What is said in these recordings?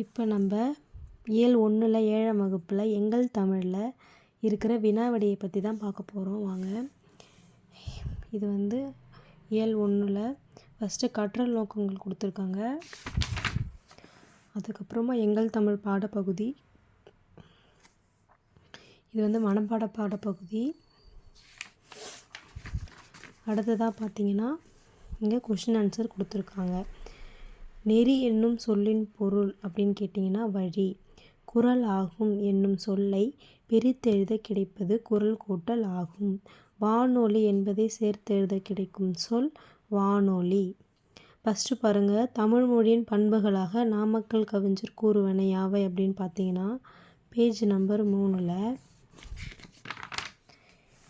இப்போ நம்ம இயல் ஒன்றில் ஏழாம் வகுப்பில் எங்கள் தமிழில் இருக்கிற வினாவடியை பற்றி தான் பார்க்க போகிறோம் வாங்க. இது வந்து இயல் ஒன்றில் ஃபஸ்ட்டு கற்றல் நோக்கங்கள் கொடுத்துருக்காங்க. அதுக்கப்புறமா எங்கள் தமிழ் பாடப்பகுதி. இது வந்து மனப்பாட பாடப்பகுதி. அடுத்ததாக பார்த்தீங்கன்னா இங்கே கொஷின் ஆன்சர் கொடுத்துருக்காங்க. நெறி என்னும் சொல்லின் பொருள் அப்படின்னு கேட்டிங்கன்னா வழி. குரல் ஆகும் என்னும் சொல்லை பிரித்தெழுத கிடைப்பது குரல் கூட்டல் ஆகும். வானொலி என்பதை சேர்த்தெழுத கிடைக்கும் சொல் வானொலி. ஃபஸ்ட்டு பாருங்கள் தமிழ் மொழியின் பண்புகளாக நாமக்கல் கவிஞர் கூறுவன யாவை அப்படின்னு பார்த்தீங்கன்னா பேஜ் நம்பர் மூணில்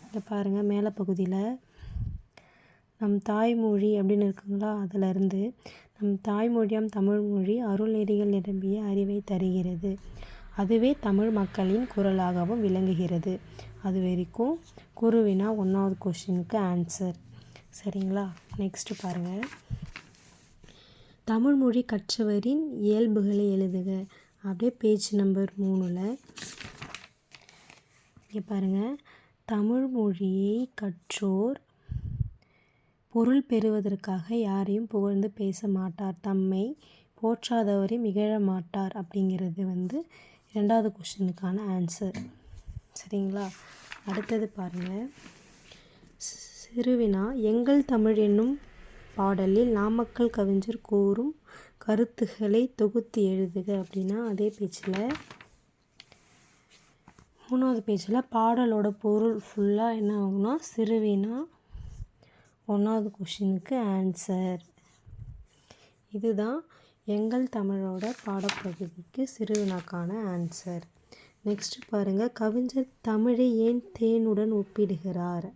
இதை பாருங்கள் மேலே பகுதியில் நம் தாய்மொழி அப்படின்னு இருக்குங்களா? அதிலிருந்து நம் தாய்மொழியாம் தமிழ்மொழி அருள்நெறிகள் நிரம்பிய அறிவை தருகிறது. அதுவே தமிழ் மக்களின் குரலாகவும் விளங்குகிறது. அது வரைக்கும் குருவினா ஒன்றாவது கொஷினுக்கு ஆன்சர் சரிங்களா? நெக்ஸ்ட்டு பாருங்கள் தமிழ்மொழி கற்றவரின் இயல்புகளை எழுதுக. அப்படியே பேஜ் நம்பர் மூணில். இங்கே பாருங்கள் தமிழ்மொழியை கற்றோர் பொருள் பெறுவதற்காக யாரையும் புகழ்ந்து பேச மாட்டார். தம்மை போற்றாதவரை மிகழ மாட்டார் அப்படிங்கிறது வந்து ரெண்டாவது கொஷினுக்கான ஆன்சர் சரிங்களா? அடுத்தது பாருங்கள் சிறுவினா எங்கள் தமிழ் என்னும் பாடலில் நாமக்கல் கவிஞர் கூறும் கருத்துக்களை தொகுத்து எழுதுக அப்படின்னா அதே பேச்சில் மூணாவது பேஜில் பாடலோட பொருள் ஃபுல்லாக என்ன ஆகும்னா சிறுவினா ஒன்றாவது கொஷினுக்கு ஆன்சர். இதுதான் எங்கள் தமிழோட பாடப்பகுதிக்கு சிறுவினாக்கான ஆன்சர். நெக்ஸ்ட்டு பாருங்கள் கவிஞர் தமிழை ஏன் தேனுடன் ஒப்பிடுகிறார்?